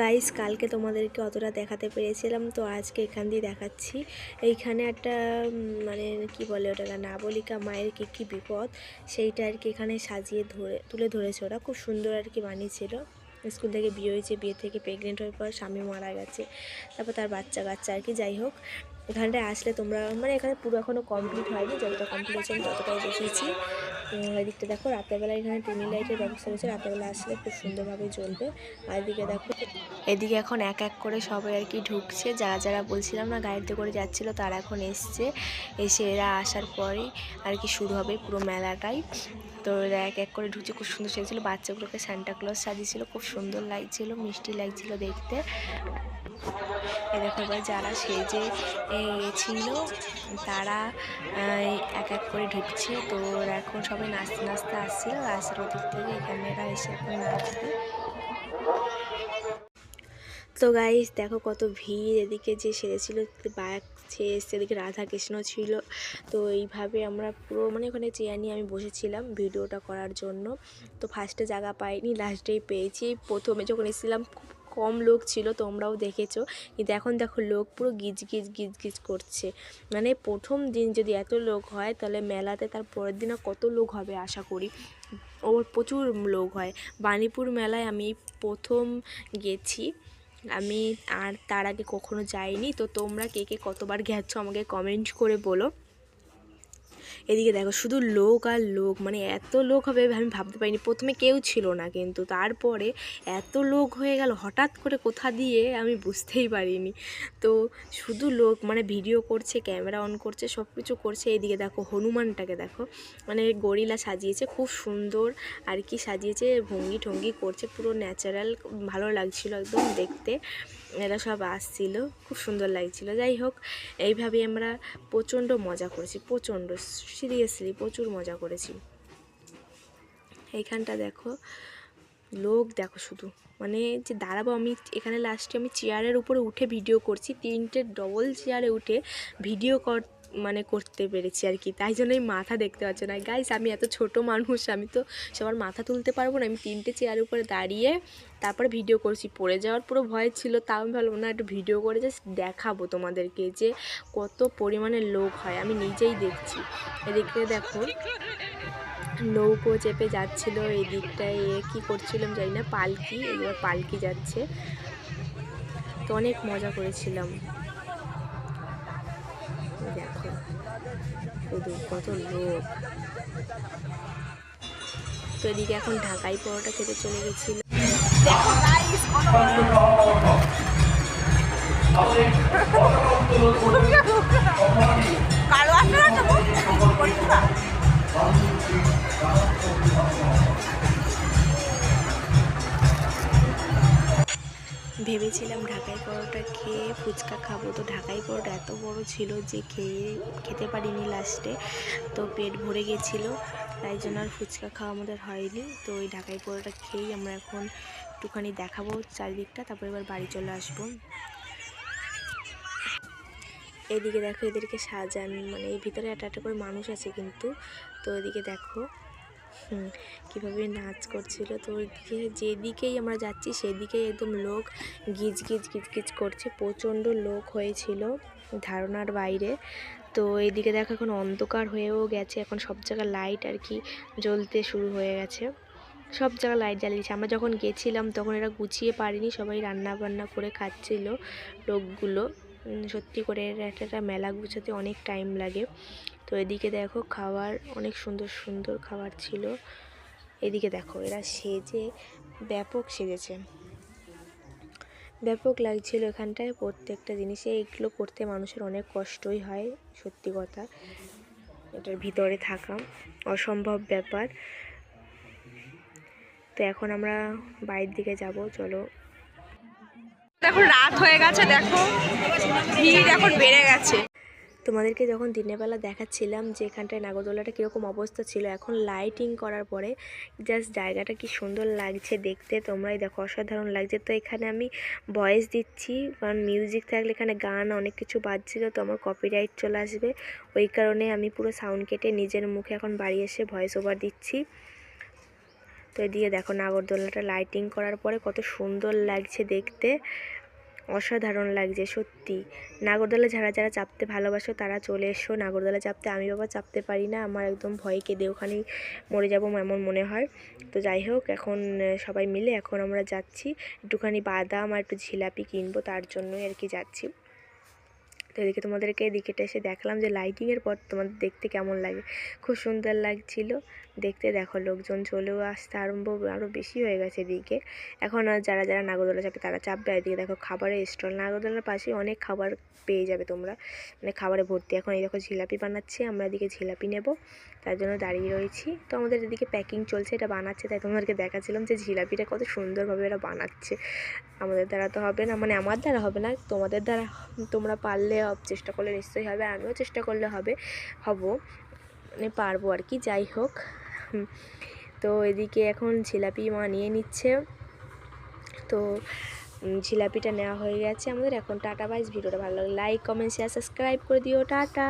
Guys কালকে তোমাদেরকে অতটা দেখাতে পেরেছিলাম, তো আজকে এখান দিয়ে দেখাচ্ছি। এইখানে একটা মানে কি বলে ওটা নাবলিকা মায়ের কি কি বিপদ, সেইটা আর কি এখানে সাজিয়ে ধরে, তুলে ধরেছে ওরা। খুব সুন্দর আর কি বানিয়েছিল। স্কুল থেকে বিয়ে হয়েছে, বিয়ে থেকে প্রেগনেন্ট হওয়ার পর স্বামী মারা গেছে, তারপর তার বাচ্চা কাচ্চা আর কি, যাই হোক। এখানটায় আসলে তোমরা মানে এখানে পুরো এখনও কমপ্লিট হয়নি, যতটা কমপ্লিট হয়েছে আমি ততটাই বসেছি এদিকটা দেখো রাতেরবেলা এখানে টুনি লাইটের ব্যবস্থা রয়েছে। রাতেরবেলা আসলে খুব সুন্দরভাবে জ্বলবে। আর এদিকে দেখো এদিকে এখন এক এক করে সবাই আর কি ঢুকছে। যারা যারা বলছিলাম না গাড়িতে করে যাচ্ছিল, তারা এখন এসছে। এসে এরা আসার পরেই আর কি শুরু হবে পুরো মেলাটাই। তো এরা এক এক করে ঢুকছে, খুব সুন্দর সেজেছিলো। বাচ্চাগুলোকে সান্টা ক্লজ সাজিয়েছিল, খুব সুন্দর লাগছিল, মিষ্টি লাগছিল দেখতে। দেখো এবার যারা সেজে ছিল, তারা এক এক করে ঢুকছে। তো এখন সবাই নাচতে নাচতে আসছিল। রাস্তার ওদিক থেকে এখানে এরা এসে এখন নাচবে। তো গাইস দেখো কত ভিড়। এদিকে যে সেরেছিল বাঘ ছে এসছে, এদিকে রাধা কৃষ্ণ ছিল। তো এইভাবে আমরা পুরো মানে ওখানে চেয়ার নিয়ে আমি বসেছিলাম ভিডিওটা করার জন্য। তো ফার্স্টে জায়গা পাইনি লাস্টেই পেয়েছি। প্রথমে যখন এসেছিলাম, খুব কম লোক ছিল, তোমরাও দেখেছ। কিন্তু এখন দেখো লোক পুরো গিজ গিজ গিজ গিজ করছে। মানে প্রথম দিন যদি এত লোক হয়, তাহলে মেলাতে তার পরের দিনও কত লোক হবে আশা করি। ওর প্রচুর লোক হয়। বাণীপুর মেলায় আমি প্রথম গেছি। আমি আর তার আগে কখনো যাইনি। তো তোমরা কে কে কতবার গেছো আমাকে কমেন্ট করে বলো। এদিকে দেখো, শুধু লোক আর লোক মানে এত লোক হবে আমি ভাবতে পারিনি। প্রথমে কেউ ছিল না কিন্তু তারপরে এত লোক হয়ে গেল, হঠাৎ করে কোথা দিয়ে আমি বুঝতেই পারিনি। তো শুধু লোক মানে ভিডিও করছে ক্যামেরা অন করছে সব কিছু করছে। এইদিকে দেখো, হনুমানটাকে দেখো মানে গরিলা সাজিয়েছে, খুব সুন্দর আর কি সাজিয়েছে, ভঙ্গি ঠঙ্গি করছে, পুরো ন্যাচারাল ভালো লাগছিল একদম দেখতে। এরা সব আসছিল, খুব সুন্দর লাগছিল। যাই হোক এইভাবে আমরা প্রচণ্ড মজা করেছি, প্রচণ্ড সিরিয়াসলি প্রচুর মজা করেছি। এইখানটা দেখো, লোক দেখো শুধু। মানে যে দাঁড়াবো আমি, এখানে লাস্টে আমি চেয়ারের উপরে উঠে ভিডিও করছি, তিনটে ডবল চেয়ারে উঠে ভিডিও কর মানে করতে পেরেছি আর কি। তাই জন্যই মাথা দেখতে পাচ্ছ না। গাইস আমি এত ছোট মানুষ, আমি তো সবার মাথা তুলতে পারব না। আমি তিনটে চেয়ারের উপরে দাঁড়িয়ে তারপরে ভিডিও করছি। পড়ে যাওয়ার পুরো ভয় ছিল, তাও আমি ভাবলাম, না, একটু ভিডিও করে জাস্ট দেখাবো তোমাদেরকে যে কত পরিমাণে লোক হয়। আমি নিজেই দেখছি। এদিকে দেখো, নৌকো চেপে যাচ্ছিল এই দিকটায় এ কী করছিলাম জানি না, পালকি এবার পালকি যাচ্ছে। তো অনেক মজা করেছিলাম। দেখো শুধু কত লোক। তো এদিকে এখন ঢাকাই পরোটা খেতে চলে গেছিল। কালো আসে ভেবেছিলাম ঢাকাই পরোটা খেয়ে ফুচকা খাব। তো ঢাকাই পরোটা এত বড় ছিল যে খেয়ে, খেতে পারিনি লাস্টে তো পেট ভরে গেছিল, তাই জন্য আর ফুচকা খাওয়া আমাদের হয়নি। তো ওই ঢাকাই পরোটা খেয়েই আমরা এখন একটুখানি দেখাবো চারিদিকটা, তারপর এবার বাড়ি চলে আসব। এদিকে দেখো এদেরকে সাজান মানে এই ভিতরে একটা একটা করে মানুষ আছে কিন্তু। তো এদিকে দেখো কীভাবে নাচ করছিল। তো ওইদিকে যেদিকেই আমরা যাচ্ছি, সেদিকেই একদম লোক গিজ গিজ গিজ গিজ করছে। প্রচণ্ড লোক হয়েছিল ধারণার বাইরে। তো এদিকে দেখো এখন অন্ধকার হয়েও গেছে। এখন সব জায়গায় লাইট আর কি জ্বলতে শুরু হয়ে গেছে। সব জায়গায় লাইট জ্বালিয়েছে। আমরা যখন গেছিলাম, তখন এরা গুছিয়ে পারিনি। সবাই রান্না বান্না করে খাচ্ছিল লোকগুলো। সত্যি করে একটা একটা মেলা গুছাতে অনেক টাইম লাগে। তো এদিকে দেখো খাবার, অনেক সুন্দর সুন্দর খাবার ছিল। এদিকে দেখো, এরা সেজে ব্যাপক সেজেছে। ব্যাপক লাগছিল এখানটায় প্রত্যেকটা জিনিসে। এগুলো করতে মানুষের অনেক কষ্টই হয়, সত্যি কথা। এটার ভিতরে থাকা অসম্ভব ব্যাপার। তো এখন আমরা বাড়ির দিকে যাব, চলো। দেখো, রাত হয়ে গেছে, দেখো। ভিড় এখন বেড়ে গেছে। তোমাদেরকে যখন দিনের বেলা দেখাচ্ছিলাম যে এখানটায় নাগরদোলাটা কীরকম অবস্থা ছিল, এখন লাইটিং করার পরে জাস্ট জায়গাটা কি সুন্দর লাগছে দেখতে, তোমরাই দেখো অসাধারণ লাগছে। তো এখানে আমি ভয়েস দিচ্ছি, কারণ মিউজিক থাকলে এখানে গান অনেক কিছু বাজছিল, তো আমার কপিরাইট চলে আসবে। ওই কারণে আমি পুরো সাউন্ড কেটে নিজের মুখে এখন বাড়ি এসে ভয়েস ওভার দিচ্ছি। তো এদিকে দেখো নাগরদোলাটা লাইটিং করার পরে কত সুন্দর লাগছে দেখতে। অসাধারণ লাগছে, সত্যি। নাগরদোলা যারা যারা চাপতে ভালোবাসো, তারা চলে এসো। নাগরদোলা চাপতে আমি বাবা চাপতে পারি না। আমার একদম ভয় কেঁদে ওখানেই মরে যাব এমন মনে হয়। তো যাই হোক, এখন সবাই মিলে এখন আমরা যাচ্ছি। একটুখানি বাদাম আর একটু ঝিলাপি কিনবো, তার জন্যই আর কি যাচ্ছি। তো এদিকে তোমাদেরকে এদিকেটা এসে দেখলাম যে লাইটিংয়ের পর তোমাদের দেখতে কেমন লাগে। খুব সুন্দর লাগছিল। দেখতে দেখো, লোকজন চলেও আসতে আরম্ভ আরও বেশি হয়ে গেছে এদিকে। এখন যারা যারা নাগরদোলা চাপে তারা চাপবে। এদিকে দেখো, খাবারের স্টল। নাগরদোলার পাশে অনেক খাবার পেয়ে যাবে তোমরা। মানে খাবারে ভর্তি। এখন এই দেখো জিলাপি বানাচ্ছে। আমরা এদিকে জিলাপি নেব। তার জন্য দাঁড়িয়ে রয়েছি। তো আমাদের এদিকে প্যাকিং চলছে। এটা বানাচ্ছে, তাই তোমাদেরকে দেখাচ্ছিলাম যে জিলাপিটা কত সুন্দরভাবে এরা বানাচ্ছে। আমাদের দ্বারা তো হবে না। মানে আমার দ্বারা হবে না। তোমাদের দ্বারা তোমরা পারলে চেষ্টা করলে নিশ্চয়ই হবে, আমিও চেষ্টা করলে হবে, হব। মানে পারব আর কি, যাই হোক। তো এদিকে এখন ঝিলাপি মা নিয়ে নিচ্ছে। তো ঝিলাপিটা নেওয়া হয়ে গেছে আমাদের। এখন টাটা বাইস ভিডিওটা ভালো লাগে লাইক কমেন্ট শেয়ার সাবস্ক্রাইব করে দিও। টাটা।